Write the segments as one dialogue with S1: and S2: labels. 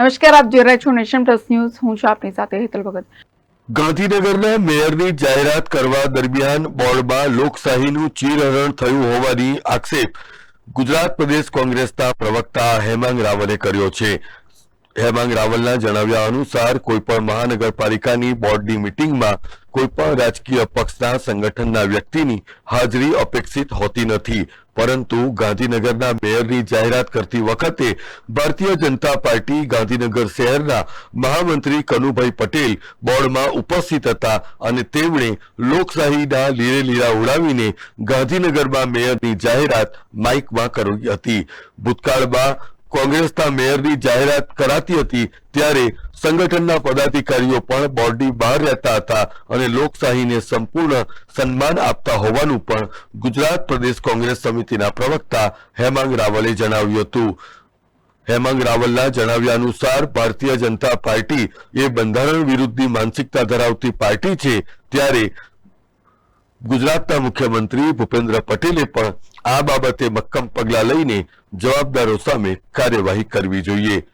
S1: નમસ્કાર, આપ જોઈ રહ્યા છો નેશન પ્લસ ન્યૂઝ. હું છું આપની સાથે હેતલ ભગત.
S2: ગાંધીનગરના મેયરની જાહેરાત કરવા દરમિયાન બોર્ડમાં લોકશાહીનું ચીરહરણ થયું હોવાની આક્ષેપ ગુજરાત પ્રદેશ કોંગ્રેસના પ્રવક્તા હેમાંગ રાવલે કર્યો છે. હેમાંગ રાવલના જણાવ્યા અનુસાર, કોઈપણ મહાનગરપાલિકાની બોર્ડની મિટિંગમાં કોઈપણ રાજકીય પક્ષના સંગઠનના વ્યક્તિની હાજરી અપેક્ષિત હોતી નથી. પરંતુ ગાંધીનગરના મેયરની જાહેરાત કરતી વખતે ભારતીય જનતા પાર્ટી ગાંધીનગર શહેરના મહામંત્રી કનુભાઈ પટેલ બોર્ડમાં ઉપસ્થિત હતા અને તેમણે લોકશાહીના લીરે લીરા ઉડાવીને ગાંધીનગરમાં મેયરની જાહેરાત માઇકમાં કરી હતી. ભૂતકાળમાં કોંગ્રેસના મેયરની જાહેરાત કરાતી હતી ત્યારે સંગઠનના પદાધિકારીઓ પણ બોર્ડની બહાર રહેતા હતા અને લોકશાહીને સંપૂર્ણ સન્માન આપતા હોવાનું પણ ગુજરાત પ્રદેશ કોંગ્રેસ સમિતિના પ્રવક્તા હેમાંગ રાવલે જણાવ્યું હતું. હેમાંગ રાવલના જણાવ્યા અનુસાર, ભારતીય જનતા પાર્ટી એ બંધારણ વિરુદ્ધની માનસિકતા ધરાવતી પાર્ટી છે, ત્યારે ગુજરાતના મુખ્યમંત્રી ભૂપેન્દ્ર પટેલે પણ આ બાબતે મક્કમ પગલાં લઈને જવાબદારો સામે કાર્યવાહી કરવી જોઈએ.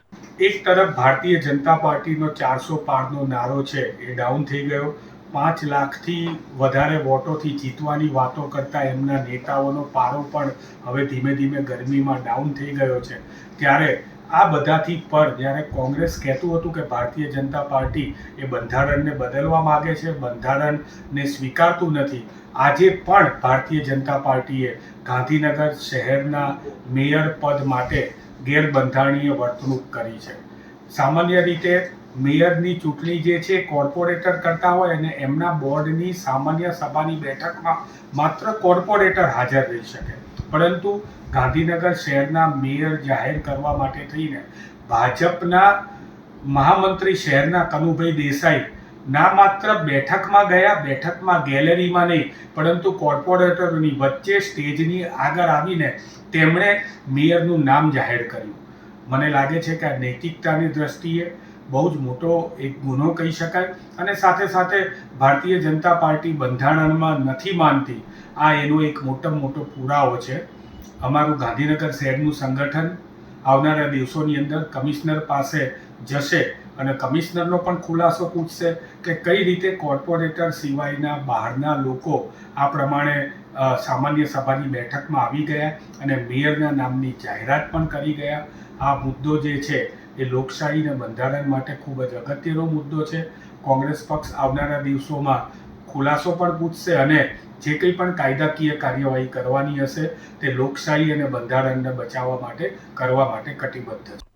S3: એક તરફ ભારતીય જનતા પાર્ટીનો ચારસો પારનો નારો છે, એ ડાઉન થઈ ગયો. પાંચ લાખથી વધારે વોટોથી જીતવાની વાતો કરતા એમના નેતાઓનો પારો પણ હવે ધીમે ધીમે ગરમીમાં ડાઉન થઈ ગયો છે. ત્યારે આ બધાથી પર જ્યારે કોંગ્રેસ કહેતું હતું કે ભારતીય જનતા પાર્ટી એ બંધારણને બદલવા માગે છે, બંધારણને સ્વીકારતું નથી. આજે પણ ભારતીય જનતા પાર્ટીએ ગાંધીનગર શહેરના મેયર પદ માટે ગેરબંધારણીય વર્તણૂક કરી છે. સામાન્ય રીતે મેયરની ચૂંટણી જે છે, કોર્પોરેટર કરતા હોય અને એમના બોર્ડની સામાન્ય સભાની બેઠકમાં માત્ર કોર્પોરેટર હાજર રહી શકે. પરંતુ ગાંધીનગર શહેરના મેયર જાહેર કરવા માટે થઈને ભાજપના મહામંત્રી શહેરના કનુભાઈ દેસાઈ ના માત્ર બેઠકમાં ગયા, બેઠકમાં ગેલેરીમાં નહીં, પરંતુ કોર્પોરેટરોની વચ્ચે સ્ટેજની આગળ આવીને તેમણે મેયરનું નામ જાહેર કર્યું. મને લાગે છે કે આ નૈતિકતાની દ્રષ્ટિએ બહુ જ મોટો એક ગુનો કહી શકાય અને સાથે સાથે ભારતીય જનતા પાર્ટી બંધારણમાં નથી માનતી. આ એનો એક મોટામાં મોટો પુરાવો છે. અમારું ગાંધીનગર શહેરનું સંગઠન આવનારા દિવસોની અંદર કમિશનર પાસે જશે અને કમિશનરનો પણ ખુલાસો પૂછશે કે કઈ રીતે કોર્પોરેટર સિવાયના બહારના લોકો આ પ્રમાણે સામાન્ય સભાની બેઠકમાં આવી ગયા અને મેયરના નામની જાહેરાત પણ કરી ગયા. આ મુદ્દો જે છે એ લોકશાહી અને બંધારણ માટે ખૂબ જ અગત્યનો મુદ્દો છે. કોંગ્રેસ પક્ષ આવનારા દિવસોમાં ખુલાસો પણ પૂછશે અને જે કંઈ પણ કાયદાકીય કાર્યવાહી કરવાની હશે તે લોકશાહી અને બંધારણને બચાવવા માટે, કરવા માટે કટિબદ્ધ છે.